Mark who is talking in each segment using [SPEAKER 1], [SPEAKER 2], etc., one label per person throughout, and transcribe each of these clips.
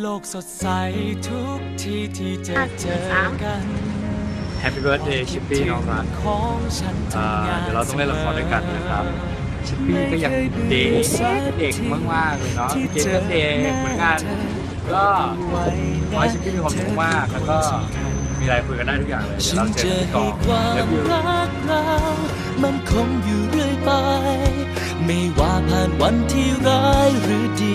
[SPEAKER 1] โลกสดใสทุกทีที่เจอเจอกัน
[SPEAKER 2] แฮปปี้เบิร์ดเดย์ชิปปี้น้องรัก
[SPEAKER 1] ของฉัน
[SPEAKER 2] อ่า
[SPEAKER 1] ทำงาน
[SPEAKER 2] เดี๋ยวเราต้องเล่นละครด้วยกันนะครับชิปปี้ก็ยังเด็กเด็กมากๆเลยเนาะเกมก็เด็กเหมือนกันก็ขอให้ชิปปี้มีความสุขมากแล้วก็มีอะไรคุยกันได้ทุกอย่างเลยเดี๋ยว
[SPEAKER 1] ฉั
[SPEAKER 2] เรา
[SPEAKER 1] น
[SPEAKER 2] เจอ
[SPEAKER 1] จะ
[SPEAKER 2] กันที่ก
[SPEAKER 1] ให้
[SPEAKER 2] อง
[SPEAKER 1] ความ
[SPEAKER 2] แล้ววิว
[SPEAKER 1] รักเรามันคงอยู่เรื่อยไป ไม่ว่าผ่านวันที่ร้ายหรือดี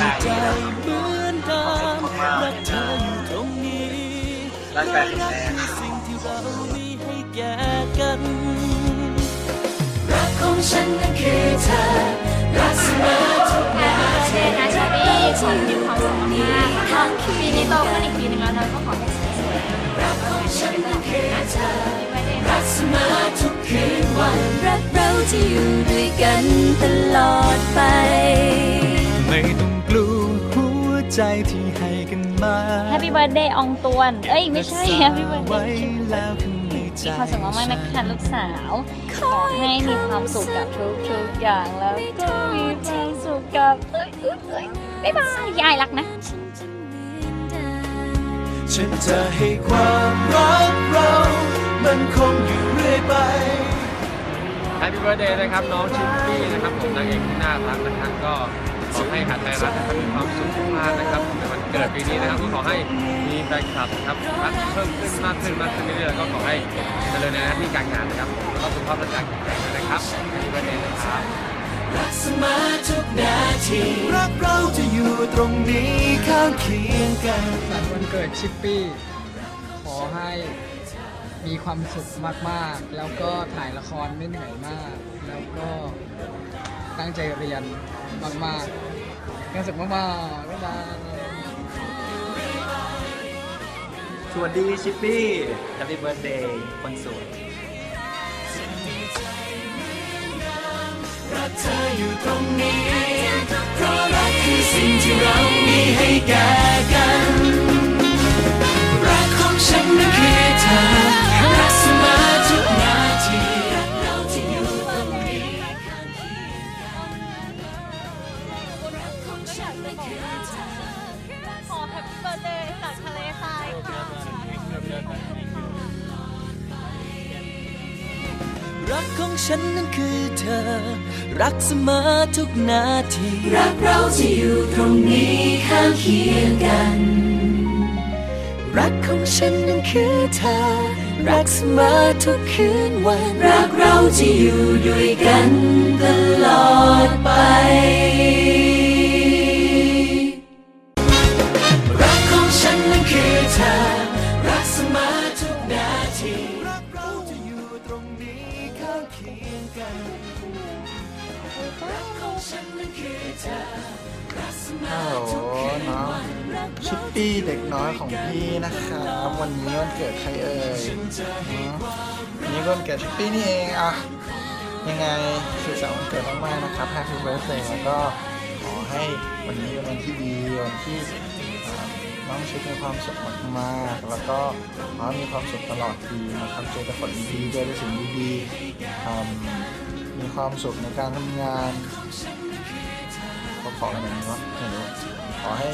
[SPEAKER 2] รั
[SPEAKER 1] กเธออยู่ตรงนี้
[SPEAKER 2] ร่างกายแข็งแรง
[SPEAKER 1] สิ่งที่เรามีให้แก่กัน
[SPEAKER 3] รักของฉันนั้นคือเธอ รักเสมอทุกนาที
[SPEAKER 4] นะชบี้ขอให้มีความสุขมากๆแล้วก็ปีนี้โตขึ้นอีกปีนึงแล้วเราก็ขอให้สวย
[SPEAKER 3] รักของฉันนั้นคือเธอ รักเสมอทุกคืนวัน รักเราจะอยู่ด้วยกันตลอดไป
[SPEAKER 1] ใจที่ให้กันมา
[SPEAKER 5] แฮปปี้เบิร์ดเดย์อองตวน เอ้ย ไม่ใช่แฮปปี้เบิร์ดเด
[SPEAKER 1] ไว้
[SPEAKER 5] ย์
[SPEAKER 1] แล้วข้างในใจ
[SPEAKER 5] มีความสุขมากๆนะคะลูกสาว ขอให้มีความสุขกับทุกๆอย่างแล้วก็มีความสุขกับเอ้ยเอ้ยเอ้ยบ๊ายบาย ยายรักนะ
[SPEAKER 1] ฉันจะให้ความรักเรา มันคงอยู่เรื่อยไป
[SPEAKER 2] แฮปปี้เบิร์ดเดย์นะครับน้องชิปปี้นะครับผมนางเอกที่น่ารักนะครับก็ ขอให้หาไทยรัฐนะครับมีความสุขมากๆนะครับในวันเกิดปีนี้นะครับก็ขอให้มีแฟนคลับนะครับรักเพิ่มขึ้นมากขึ้นมากขึ้นเรื่อยๆแล้วก็ขอให้เจริญในหน้าที่การงานนะครับแล้วก็สุขภาพร่างกายแข็งแรงด้วยนะครับแฮปปี้เบิร์ดเดย์นะครับ
[SPEAKER 1] รักเสมอทุกนาทีรักเราจะอยู่ตรงนี้ข้างเคียงกัน
[SPEAKER 6] สันวันเกิดชิปปี้ขอให้มีความสุขมากๆ แล้วก็ถ่ายละครไม่เหนื่อยมาก แล้วก็ตั้งใจเรียนมากๆมี ความสุขมากๆบ๊ายบาย
[SPEAKER 2] สวัสดีชิปปี้แฮปปี้เบิร์ดเดย์คนสวย
[SPEAKER 1] รักเธออยู่ตรงนี้เพราะรักคือสิ่งที่เรามีให้แก่กัน รักของฉันนั้นคือเธอ รักเสมอทุกนาที รักเรา
[SPEAKER 5] จะ
[SPEAKER 1] อ
[SPEAKER 3] ยู่ตรงนี้ข้างเคียงกัน
[SPEAKER 1] รักของฉันนั้นคือเธอ รักเสมอทุกคืนวัน
[SPEAKER 3] รักเราจะอยู่ด้วยกันตลอดไป
[SPEAKER 1] ยงกันรักของฉันนั้นคือเธอรักเสมอ
[SPEAKER 7] ฮัลโหล
[SPEAKER 1] ทุกคืน
[SPEAKER 7] น้อง
[SPEAKER 1] วันรัก
[SPEAKER 7] ชิปปี้เด็กน้อยของพี่นะครับ วันนี้วันเกิดใครเอ่ยวันนี้วันเกิดชิปปี้นี่เองอะยังไงสุขสันต์วันเกิดมากๆนะครับ Happy Birthday แล้วก็ขอให้วันนี้เป็นวันที่ดีวันที่ น้องชิปมีความสุขมากๆแล้วก็ขอมีความสุขตลอดปีนะครับเจอแต่คนดีๆเจอแต่สิ่งดีๆมีความสุขในการทำงานเขาขออะไรนะไม่รู้ขอให้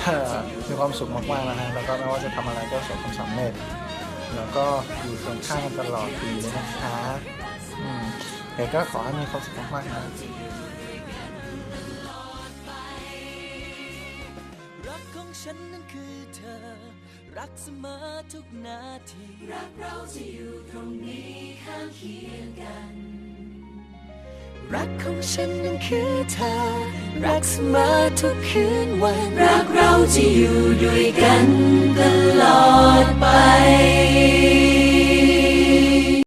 [SPEAKER 7] เอ่อมีความสุขมากๆนะฮะแล้วก็ไม่ว่าจะทำอะไรก็ประสบความสำเร็จ แล้วก็อยู่เคียงข้างตลอดปีเลยนะคะอืมเดี๋ยวก็ขอให้มีความสุขมากๆนะ
[SPEAKER 1] ฉันนั้นคือเธอ รักเสมอทุกนาที
[SPEAKER 3] รักเราจะอยู่ตรงนี้ข้างเคียงกัน
[SPEAKER 1] รักของฉันนั้นคือเธอ รักเสมอทุกคืนวัน
[SPEAKER 3] รักเราจะอยู่ด้วยกันตลอดไป